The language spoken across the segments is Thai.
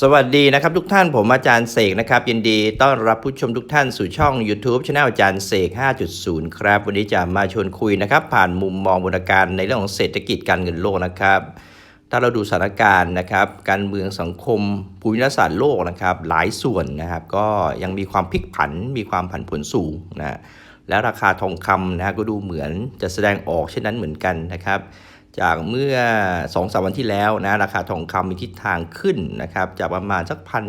สวัสดีนะครับทุกท่านผมอาจารย์เสกนะครับ ยินดีต้อนรับผู้ชมทุกท่านสู่ช่อง YouTube c h anel อาจารย์เสก 5.0 ครับ วันนี้จะมาชวนคุยนะครับ ผ่านมุมมองบนการในเรื่องของเศรษฐกิจการเงินโลกนะครับ ถ้าเราดูสถานการณ์นะครับ การเมืองสังคมภูมิรัศาสตร์โลกนะครับ หลายส่วนนะครับ ก็ยังมีความพลิกผันมีความผันผวนสูงนะและราคาทองคำนะก็ดูเหมือนจะแสดงออกเช่นนั้นเหมือนกันนะครับ จากเมื่อ2อสวันที่แล้วนะราคาทองคำมีทิศทางขึ้นนะครับจากประมาณสักพัน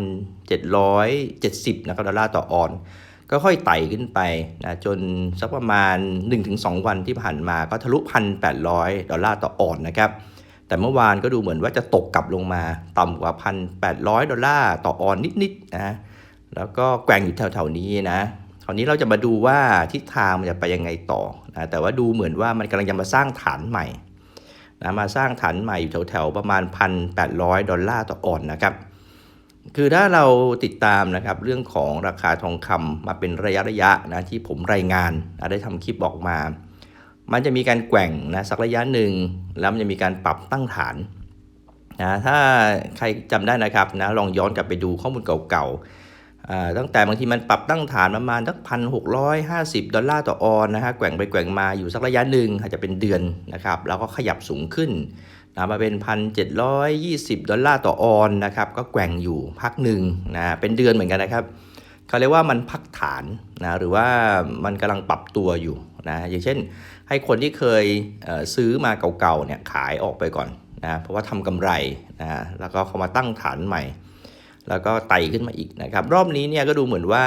เจ็ดร้อยเจ็ดสิบนะครับดอลลาร์ต่อออน ก็ค่อยไต่ขึ้นไปนะจนสักประมาณ 1-2 วันที่ผ่านมาก็ทะลุพันแปดร้อยดอลลาร์ต่อออนนะครับแต่เมื่อวานก็ดูเหมือนว่าจะตกกลับลงมาต่ำกว่าพันแปดร้อยดอลลาร์ต่อออนนิดๆนะแล้วก็แกว่งอยู่แถวๆนี้นะคราวนี้เราจะมาดูว่าทิศทางมันจะไปยังไงต่อนะแต่ว่าดูเหมือนว่ามันกำลังจะมาสร้างฐานใหม่ นะมาสร้างฐานใหม่อยู่แถวๆประมาณ 1,800 ดอลลาร์ต่อออนนะครับคือถ้าเราติดตามนะครับเรื่องของราคาทองคำมาเป็นระยะระยะนะที่ผมรายงานนะได้ทำคลิปออกมา มันจะมีการแกว่งนะสักระยะหนึ่งแล้วมันจะมีการปรับตั้งฐานนะถ้าใครจำได้นะครับนะลองย้อนกลับไปดูข้อมูลเก่าๆอ่า ตั้งแต่บางทีมันปรับตั้งฐานประมาณสักพันหกร้อยห้าสิบดอลลาร์ต่อออนนะฮะแกว่งไปแกว่งมาอยู่สักระยะหนึ่งอาจจะเป็นเดือนนะครับแล้วก็ขยับสูงขึ้นนะมาเป็นพันเจ็ดร้อยยี่สิบดอลลาร์ต่อออนนะครับก็แกว่งอยู่พักหนึ่งนะเป็นเดือนเหมือนกันนะครับเขาเรียกว่ามันพักฐานนะหรือว่ามันกำลังปรับตัวอยู่นะอย่างเช่น ให้คนที่เคยซื้อมาเก่าๆเนี่ยขายออกไปก่อนนะเพราะว่าทำกำไรนะแล้วก็เขามาตั้งฐานใหม่ แล้วก็ไต่ขึ้นมาอีกนะครับ รอบนี้เนี่ยก็ดูเหมือนว่า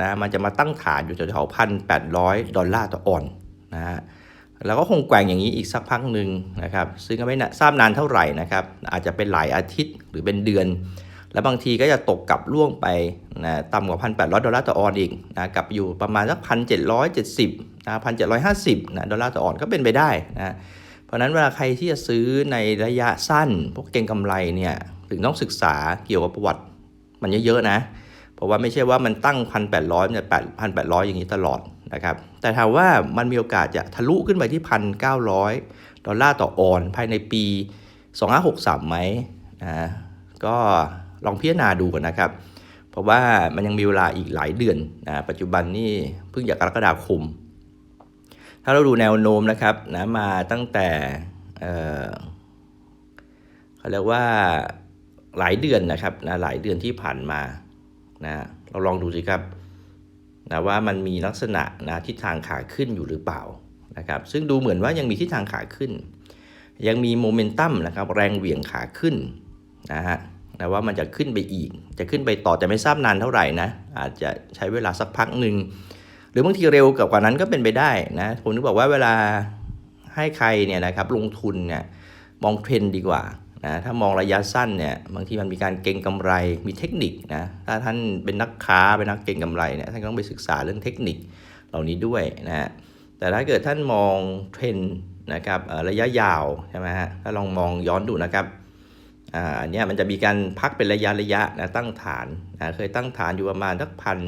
นะมันจะมาตั้งฐานอยู่แถวๆพันแปดร้อยดอลลาร์ต่อออนนะฮะแล้วก็คงแกว่งอย่างนี้อีกสักพักหนึ่งนะครับ ซึ่งก็ไม่น่าทราบนานเท่าไหร่นะครับ อาจจะเป็นหลายอาทิตย์หรือเป็นเดือน แล้วบางทีก็จะตกกลับล่วงไปนะต่ำกว่าพันแปดร้อยดอลลาร์ต่อออนอีกนะกลับอยู่ประมาณสักพันเจ็ดร้อยเจ็ดสิบนะพันเจ็ดร้อยห้าสิบนะดอลลาร์ต่อออนก็เป็นไปได้นะเพราะฉะนั้นเวลาใครที่จะซื้อในระยะสั้น พวกเก็งกำไรเนี่ยถึงต้องศึกษาเกี่ยวกับประวัติ มันเยอะๆนะ เพราะว่าไม่ใช่ว่ามันตั้งพันแปดร้อยเนี่ยแปดพันแปดร้อยอย่างนี้ตลอดนะครับ แต่ถามว่ามันมีโอกาสจะทะลุขึ้นไปที่พันเก้าร้อยดอลลาร์ต่อออนภายในปี 2563ไหมนะก็ลองพิจารณาดูกันนะครับ เพราะว่ามันยังมีเวลาอีกหลายเดือนนะปัจจุบันนี่เพิ่งจากกรกฎาคม ถ้าเราดูแนวโน้มนะครับนะมาตั้งแต่เขาเรียกว่า หลายเดือนนะครับนะหลายเดือนที่ผ่านมานะเราลองดูสิครับนะว่ามันมีลักษณะนะทิศทางขาขึ้นอยู่หรือเปล่านะครับซึ่งดูเหมือนว่ายังมีทิศทางขาขึ้น ยังมีโมเมนตัมนะครับแรงเหวี่ยงขาขึ้นนะฮะนะว่ามันจะขึ้นไปอีก จะขึ้นไปต่อแต่ไม่ทราบนานเท่าไหร่นะอาจจะใช้เวลาสักพักหนึ่งหรือบางทีเร็วกว่านั้นก็เป็นไปได้นะผมนึกบอกว่าเวลาให้ใครเนี่ยนะครับลงทุนเนี่ยมองเทรนด์ดีกว่า นะถ้ามองระยะสั้นเนี่ยบางทีมันมีการเก็งกำไรมีเทคนิคนะถ้าท่านเป็นนักค้าเป็นนักเก็งกำไรเนี่ยท่านก็ต้องไปศึกษาเรื่องเทคนิคเหล่านี้ด้วยนะฮะแต่ถ้าเกิดท่านมองเทรนนะครับระยะยาวใช่ไหมฮะถ้าลองมองย้อนดูนะครับอ่าอันเนี้ยมันจะมีการพักเป็นระยะระยะนะตั้งฐานนะเคยตั้งฐานอยู่ประมาณสักพัน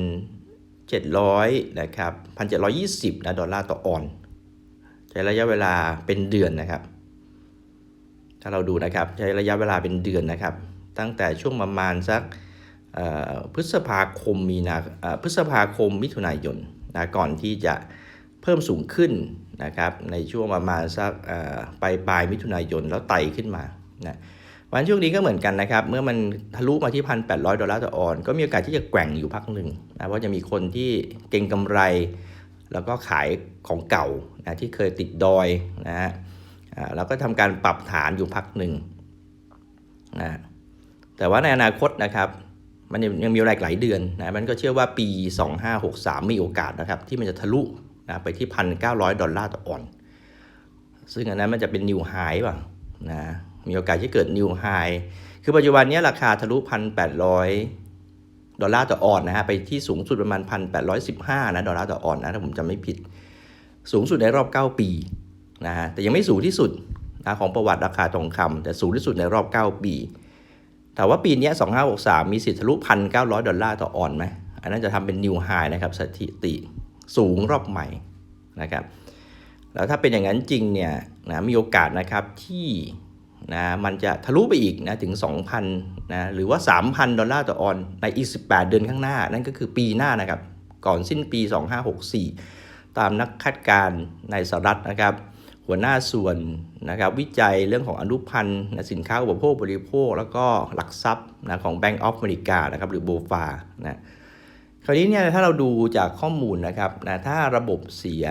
เจ็ดร้อยนะครับพันเจ็ดร้อยยี่สิบนะดอลลาร์ต่อออนใช้ระยะเวลาเป็นเดือนนะครับ ถ้าเราดูนะครับใช้ระยะเวลาเป็นเดือนนะครับ ตั้งแต่ช่วงประมาณสักพฤษภาคมมีนาพฤษภาคมมิถุนายนนะก่อนที่จะเพิ่มสูงขึ้นนะครับในช่วงประมาณสักปลายปลายมิถุนายนแล้วไต่ขึ้นมานะวันช่วงนี้ก็เหมือนกันนะครับ เมื่อมันทะลุมาที่พันแปดร้อยดอลลาร์ต่อออนก็มีโอกาสที่จะแกว่งอยู่พักหนึ่งนะเพราะจะมีคนที่เก็งกำไร แล้วก็ขายของเก่านะที่เคยติดดอยนะฮะ อ่าก็ทำการปรับฐานอยู่พักหนึ่งนะแต่ว่าในอนาคตนะครับ มันยังมีเวลาอีกหลายเดือนนะมันก็เชื่อว่าปี 2563 มีโอกาสนะครับ ที่มันจะทะลุนะไปที่ 1,900 ดอลลาร์ต่อออน ซึ่งอันนั้นมันจะเป็นนิวไฮป่ะนะมีโอกาสที่เกิดนิวไฮคือปัจจุบันนี้ราคาทะลุ 1,800 ดอลลาร์ต่อออนนะฮะไปที่สูงสุดประมาณ 1,815 นะดอลลาร์ต่อออนนะถ้าผมจำไม่ผิด สูงสุดในรอบ 9 ปี นะฮะแต่ยังไม่สูงที่สุดนะของประวัติราคาทองคำแต่สูงที่สุดในรอบ 9 ปีแต่ว่าปีนี้ย2563 มีสิทธิ์ทะลุ 1,900 ดอลลาร์ต่อออนไหมอันนั้นจะทำเป็นนิวไฮนะครับสถิติสูงรอบใหม่นะครับแล้วถ้าเป็นอย่างนั้นจริงเนี่ยนะมีโอกาสนะครับที่นะมันจะทะลุไปอีกนะถึง 2,000นะหรือว่า 3,000 ดอลลาร์ต่อออนในอีก 18 เดือนข้างหน้า นั่นก็คือปีหน้านะครับ ก่อนสิ้นปี 2564 ตามนักคาดการณ์ในสหรัฐนะครับ หัวหน้าส่วนนะครับวิจัยเรื่องของอนุพันธ์นะสินค้าอุปโภคบริโภค แล้วก็หลักทรัพย์นะของ Bank of America นะครับหรือโบฟานะคราวนี้เนี่ยถ้าเราดูจากข้อมูลนะครับนะถ้าระบบเสีย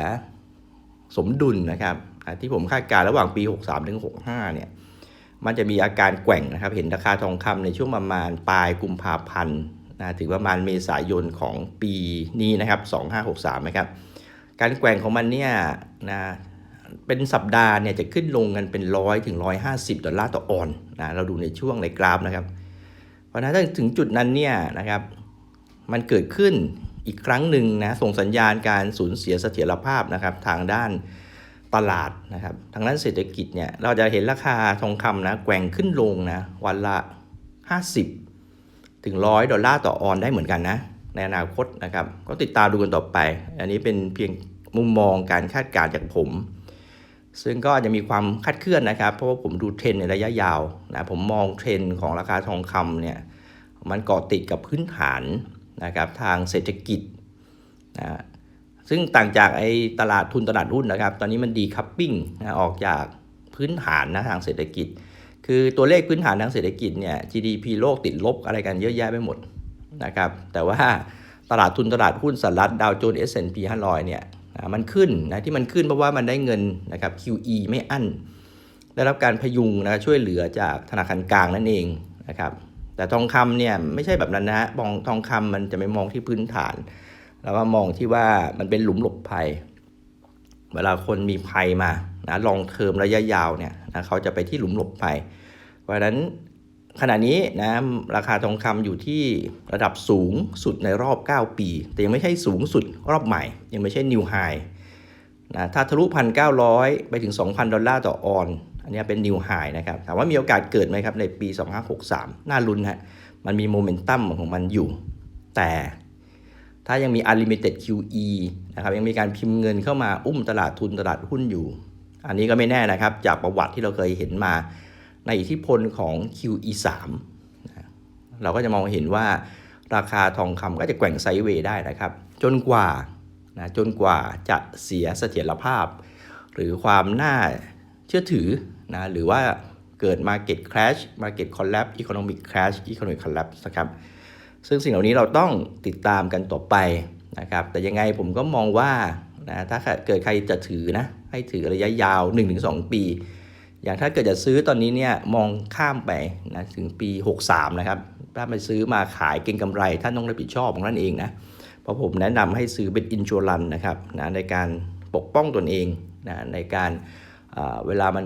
สมดุลนะครับอะที่ผมคาดการณ์ระหว่างปี 63ถึง65เนี่ยมันจะมีอาการแกว่งนะครับ เห็นราคาทองคำในช่วงประมาณปลายกุมภาพันธ์นะถึงประมาณเมษายนของปีนี้นะครับ 2563นะครับการแกว่งของมันเนี่ยนะ เป็นสัปดาห์เนี่ยจะขึ้นลงกันเป็นร้อยถึงร้อยห้าสิบดอลลาร์ต่อออนนะเราดูในช่วงในกราฟนะครับ เพราะฉะนั้นถ้าถึงจุดนั้นเนี่ยนะครับมันเกิดขึ้นอีกครั้งหนึ่งนะส่งสัญญาณการสูญเสียเสถียรภาพนะครับทางด้านตลาดนะครับทางด้านเศรษฐกิจเนี่ยเราจะเห็นราคาทองคำนะแกว่งขึ้นลงนะวันละ 50 ถึงร้อยดอลลาร์ต่อออนได้เหมือนกันนะในอนาคตนะครับ ก็ติดตามดูกันต่อไป อันนี้เป็นเพียงมุมมองการคาดการณ์จากผม ซึ่งก็อาจจะมีความคาดเคลื่อนนะครับ เพราะว่าผมดูเทรนในระยะยาวนะผมมองเทรนของราคาทองคำเนี่ยมันเกาะติดกับพื้นฐานนะครับทางเศรษฐกิจนะซึ่งต่างจากไอ้ตลาดทุนตลาดหุ้นนะครับ ตอนนี้มันดีคัพปิ้งนะออกจากพื้นฐานนะทางเศรษฐกิจ คือตัวเลขพื้นฐานทางเศรษฐกิจเนี่ย GDP โลกติดลบอะไรกันเยอะแยะไปหมดนะครับ แต่ว่าตลาดทุนตลาดหุ้นสหรัฐดาวโจนส์ S&P 500 เนี่ย นะมันขึ้นนะที่มันขึ้นเพราะว่ามันได้เงินนะครับ QE ไม่อั้น ได้รับการพยุงนะช่วยเหลือจากธนาคารกลางนั่นเองนะครับ แต่ทองคำเนี่ยไม่ใช่แบบนั้นนะฮะมองทองคำมันจะไม่มองที่พื้นฐาน แล้วก็มองที่ว่ามันเป็นหลุมหลบภัย เวลาคนมีภัยมานะลองเทอมระยะยาวเนี่ยนะเขาจะไปที่หลุมหลบภัย เพราะฉะนั้น ขณะนี้นะราคาทองคำอยู่ที่ระดับสูงสุดในรอบ 9 ปี แต่ยังไม่ใช่สูงสุดรอบใหม่ ยังไม่ใช่นิวไฮนะถ้าทะลุพันเก้าไปถึง 2,000 ดอลลาร์ต่อออน อันนี้เป็นนิวไฮนะครับ ถามว่ามีโอกาสเกิดไหมครับ ในปี 2563 น่าลุ้นฮะ มันมีโมเมนตัมของมันอยู่ แต่ถ้ายังมี unlimited QE นะครับ ยังมีการพิมพ์เงินเข้ามาอุ้มตลาดทุนตลาดหุ้นอยู่ อันนี้ก็ไม่แน่นะครับ จากประวัติที่เราเคยเห็นมา ในอิทธิพลของ QE3 เราก็จะมองเห็นว่าราคาทองคำก็จะแกว่งไซด์เวย์ได้นะครับ จนกว่านะจนกว่าจะเสียเสถียรภาพ หรือความน่าเชื่อถือนะหรือว่าเกิด Market Crash Market Collapse Economic Crash Economic Collapse นะครับซึ่งสิ่งเหล่านี้เราต้องติดตามกันต่อไปนะครับแต่ยังไงผมก็มองว่านะถ้าเกิดใครจะถือนะให้ถือระยะยาว 1-2 ปี อย่างถ้าเกิดจะซื้อตอนนี้เนี่ยมองข้ามไปนะถึงปี 63 นะครับ ถ้าไปซื้อมาขายเก็งกำไรท่านต้องรับผิดชอบของท่านเองนะ เพราะผมแนะนำให้ซื้อเป็นอินชัวรันนะครับนะในการปกป้องตนเองนะในการเวลามัน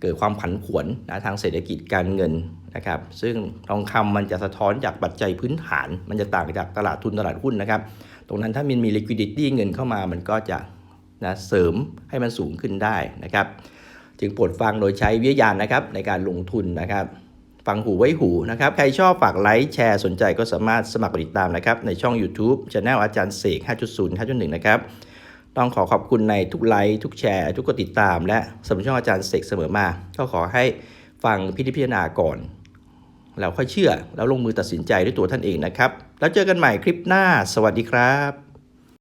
เกิดความผันผวนนะทางเศรษฐกิจการเงินนะครับ ซึ่งทองคำมันจะสะท้อนจากปัจจัยพื้นฐาน มันจะต่างจากตลาดทุนตลาดหุ้นนะครับ ตรงนั้นถ้ามันมี liquidity เงินเข้ามามันก็จะนะเสริมให้มันสูงขึ้นได้นะครับ จึงโปรดฟังโดยใช้วิทยาณนะครับในการลงทุนนะครับ ฟังหูไว้หูนะครับ ใครชอบฝากไลค์แชร์สนใจก็สามารถสมัครติดตามนะครับ ในช่อง YouTube c h anel อาจารย์เสก 5.0 5.1 นะครับ ต้องขอขอบคุณในทุกไลค์ทุกแชร์ ทุกกดติดตาม และสมัครช่องอาจารย์เสกเสมอมา ก็ขอให้ฟังพิจารณาก่อนแล้วค่อยเชื่อแล้วลงมือตัดสินใจด้วยตัวท่านเองนะครับ แล้วเจอกันใหม่คลิปหน้า สวัสดีครับ